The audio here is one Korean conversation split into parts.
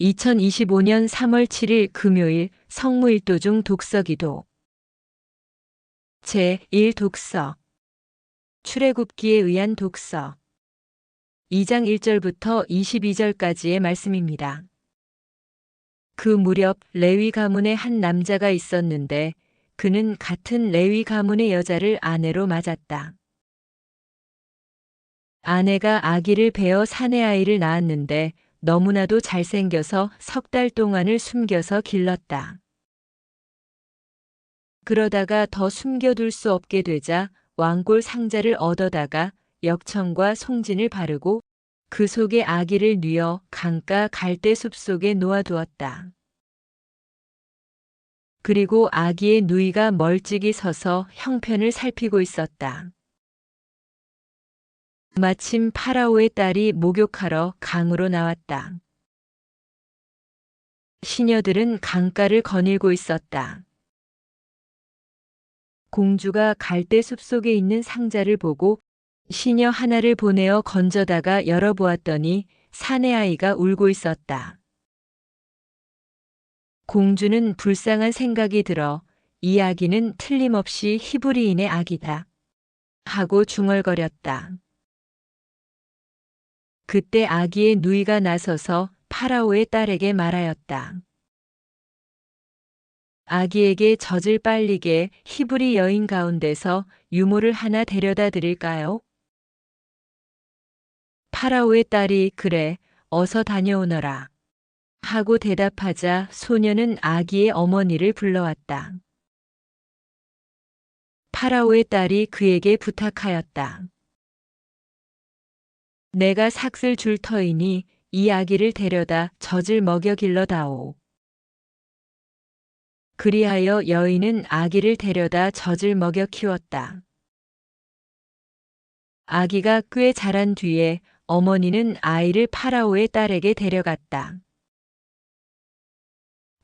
2025년 3월 7일 금요일 성무일도 중 독서기도 제1 독서 출애굽기에 의한 독서 2장 1절부터 22절까지의 말씀입니다. 그 무렵 레위 가문의 한 남자가 있었는데 그는 같은 레위 가문의 여자를 아내로 맞았다. 아내가 아기를 베어 사내 아이를 낳았는데 너무나도 잘생겨서 석 달 동안을 숨겨서 길렀다. 그러다가 더 숨겨둘 수 없게 되자 왕골 상자를 얻어다가 역청과 송진을 바르고 그 속에 아기를 뉘어 강가 갈대숲 속에 놓아두었다. 그리고 아기의 누이가 멀찍이 서서 형편을 살피고 있었다. 마침 파라오의 딸이 목욕하러 강으로 나왔다. 시녀들은 강가를 거닐고 있었다. 공주가 갈대 숲속에 있는 상자를 보고 시녀 하나를 보내어 건져다가 열어보았더니 사내 아이가 울고 있었다. 공주는 불쌍한 생각이 들어 이 아기는 틀림없이 히브리인의 아기다. 하고 중얼거렸다. 그때 아기의 누이가 나서서 파라오의 딸에게 말하였다. 아기에게 젖을 빨리게 히브리 여인 가운데서 유모를 하나 데려다 드릴까요? 파라오의 딸이 그래, 어서 다녀오너라. 하고 대답하자 소녀는 아기의 어머니를 불러왔다. 파라오의 딸이 그에게 부탁하였다. 내가 삭슬 줄 터이니 이 아기를 데려다 젖을 먹여 길러다오. 그리하여 여인은 아기를 데려다 젖을 먹여 키웠다. 아기가 꽤 자란 뒤에 어머니는 아이를 파라오의 딸에게 데려갔다.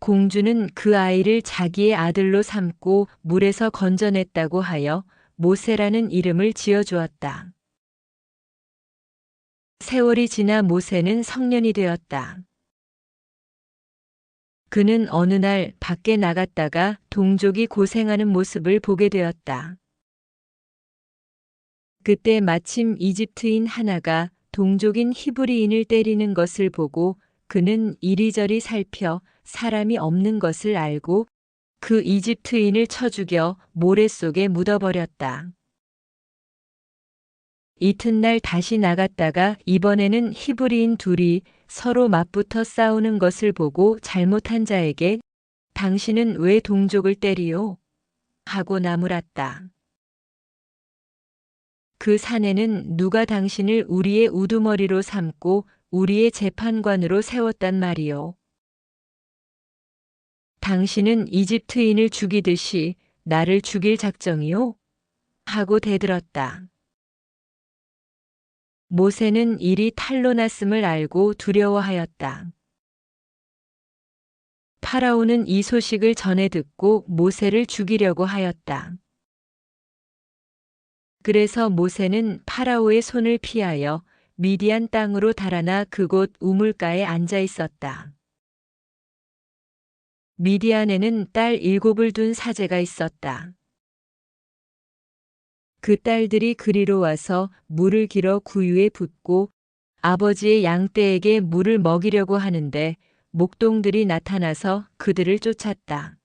공주는 그 아이를 자기의 아들로 삼고 물에서 건져냈다고 하여 모세라는 이름을 지어주었다. 세월이 지나 모세는 성년이 되었다. 그는 어느 날 밖에 나갔다가 동족이 고생하는 모습을 보게 되었다. 그때 마침 이집트인 하나가 동족인 히브리인을 때리는 것을 보고 그는 이리저리 살펴 사람이 없는 것을 알고 그 이집트인을 쳐 죽여 모래 속에 묻어버렸다. 이튿날 다시 나갔다가 이번에는 히브리인 둘이 서로 맞붙어 싸우는 것을 보고 잘못한 자에게 당신은 왜 동족을 때리요? 하고 나무랐다. 그 사내는 누가 당신을 우리의 우두머리로 삼고 우리의 재판관으로 세웠단 말이요. 당신은 이집트인을 죽이듯이 나를 죽일 작정이요? 하고 대들었다. 모세는 일이 탈로 났음을 알고 두려워하였다. 파라오는 이 소식을 전해 듣고 모세를 죽이려고 하였다. 그래서 모세는 파라오의 손을 피하여 미디안 땅으로 달아나 그곳 우물가에 앉아 있었다. 미디안에는 딸 일곱을 둔 사제가 있었다. 그 딸들이 그리로 와서 물을 길어 구유에 붓고 아버지의 양떼에게 물을 먹이려고 하는데 목동들이 나타나서 그들을 쫓았다.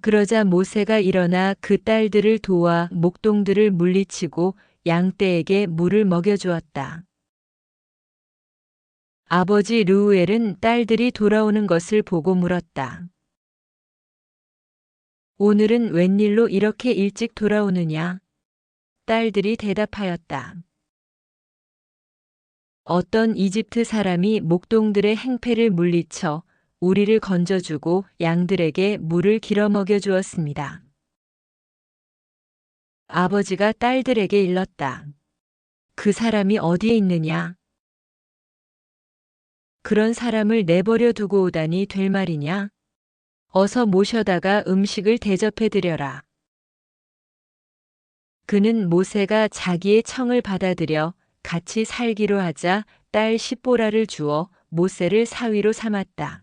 그러자 모세가 일어나 그 딸들을 도와 목동들을 물리치고 양떼에게 물을 먹여주었다. 아버지 르우엘은 딸들이 돌아오는 것을 보고 물었다. 오늘은 웬일로 이렇게 일찍 돌아오느냐? 딸들이 대답하였다. 어떤 이집트 사람이 목동들의 행패를 물리쳐 우리를 건져주고 양들에게 물을 길어 먹여 주었습니다. 아버지가 딸들에게 일렀다. 그 사람이 어디에 있느냐? 그런 사람을 내버려 두고 오다니 될 말이냐? 어서 모셔다가 음식을 대접해 드려라. 그는 모세가 자기의 청을 받아들여 같이 살기로 하자 딸 십보라를 주어 모세를 사위로 삼았다.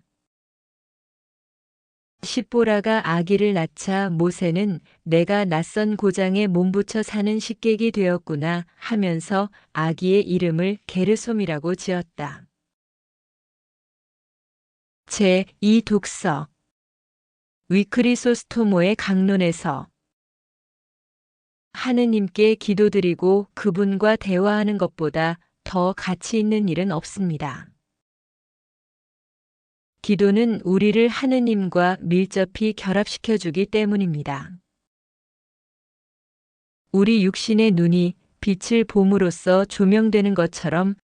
십보라가 아기를 낳자 모세는 내가 낯선 고장에 몸붙여 사는 식객이 되었구나 하면서 아기의 이름을 게르솜이라고 지었다. 제2 독서 위크리소스토모의 강론에서 하느님께 기도드리고 그분과 대화하는 것보다 더 가치 있는 일은 없습니다. 기도는 우리를 하느님과 밀접히 결합시켜 주기 때문입니다. 우리 육신의 눈이 빛을 봄으로써 조명되는 것처럼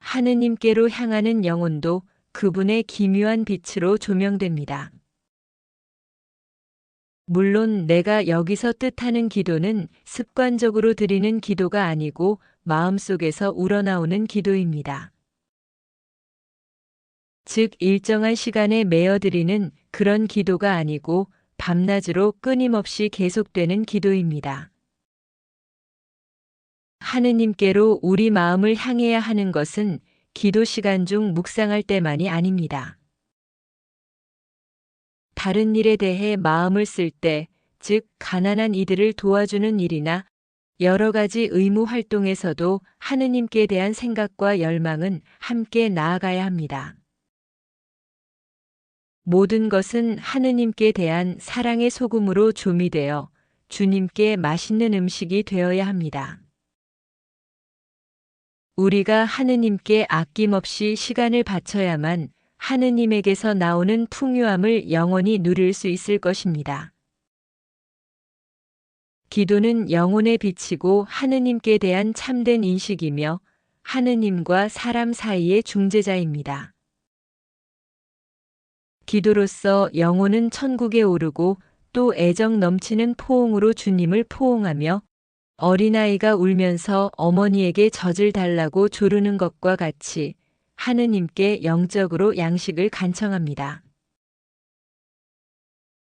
하느님께로 향하는 영혼도 그분의 기묘한 빛으로 조명됩니다. 물론 내가 여기서 뜻하는 기도는 습관적으로 드리는 기도가 아니고 마음속에서 우러나오는 기도입니다. 즉 일정한 시간에 매어 드리는 그런 기도가 아니고 밤낮으로 끊임없이 계속되는 기도입니다. 하느님께로 우리 마음을 향해야 하는 것은 기도 시간 중 묵상할 때만이 아닙니다. 다른 일에 대해 마음을 쓸 때, 즉, 가난한 이들을 도와주는 일이나 여러 가지 의무 활동에서도 하느님께 대한 생각과 열망은 함께 나아가야 합니다. 모든 것은 하느님께 대한 사랑의 소금으로 조미되어 주님께 맛있는 음식이 되어야 합니다. 우리가 하느님께 아낌없이 시간을 바쳐야만 하느님에게서 나오는 풍요함을 영원히 누릴 수 있을 것입니다. 기도는 영혼의 빛이고 하느님께 대한 참된 인식이며 하느님과 사람 사이의 중재자입니다. 기도로서 영혼은 천국에 오르고 또 애정 넘치는 포옹으로 주님을 포옹하며 어린아이가 울면서 어머니에게 젖을 달라고 조르는 것과 같이 하느님께 영적으로 양식을 간청합니다.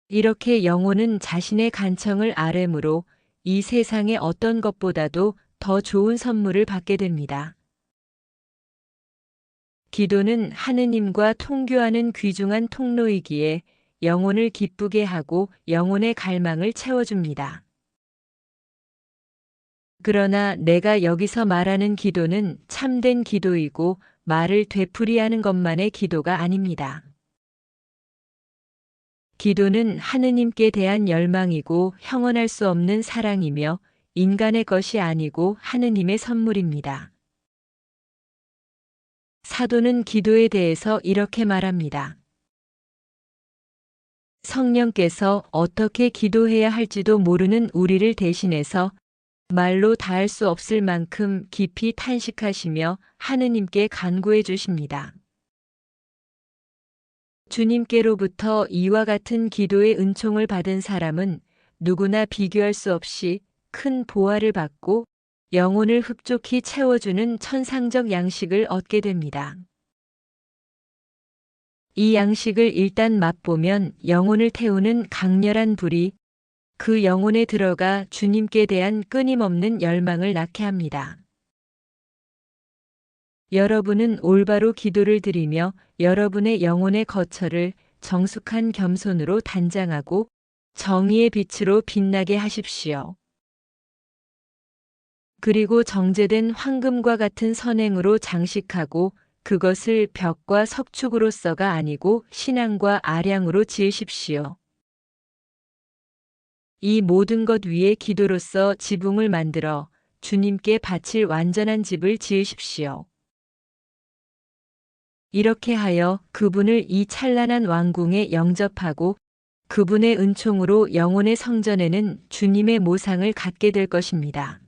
이렇게 영혼은 자신의 간청을 아뢰므로 이 세상의 어떤 것보다도 더 좋은 선물을 받게 됩니다. 기도는 하느님과 통교하는 귀중한 통로이기에 영혼을 기쁘게 하고 영혼의 갈망을 채워줍니다. 그러나 내가 여기서 말하는 기도는 참된 기도이고 말을 되풀이하는 것만의 기도가 아닙니다. 기도는 하느님께 대한 열망이고 형언할 수 없는 사랑이며 인간의 것이 아니고 하느님의 선물입니다. 사도는 기도에 대해서 이렇게 말합니다. 성령께서 어떻게 기도해야 할지도 모르는 우리를 대신해서 말로 다할 수 없을 만큼 깊이 탄식하시며 하느님께 간구해 주십니다. 주님께로부터 이와 같은 기도의 은총을 받은 사람은 누구나 비교할 수 없이 큰 보화를 받고 영혼을 흡족히 채워주는 천상적 양식을 얻게 됩니다. 이 양식을 일단 맛보면 영혼을 태우는 강렬한 불이 그 영혼에 들어가 주님께 대한 끊임없는 열망을 낳게 합니다. 여러분은 올바로 기도를 드리며 여러분의 영혼의 거처를 정숙한 겸손으로 단장하고 정의의 빛으로 빛나게 하십시오. 그리고 정제된 황금과 같은 선행으로 장식하고 그것을 벽과 석축으로서가 아니고 신앙과 아량으로 지으십시오. 이 모든 것 위에 기도로서 지붕을 만들어 주님께 바칠 완전한 집을 지으십시오. 이렇게 하여 그분을 이 찬란한 왕궁에 영접하고 그분의 은총으로 영혼의 성전에는 주님의 모상을 갖게 될 것입니다.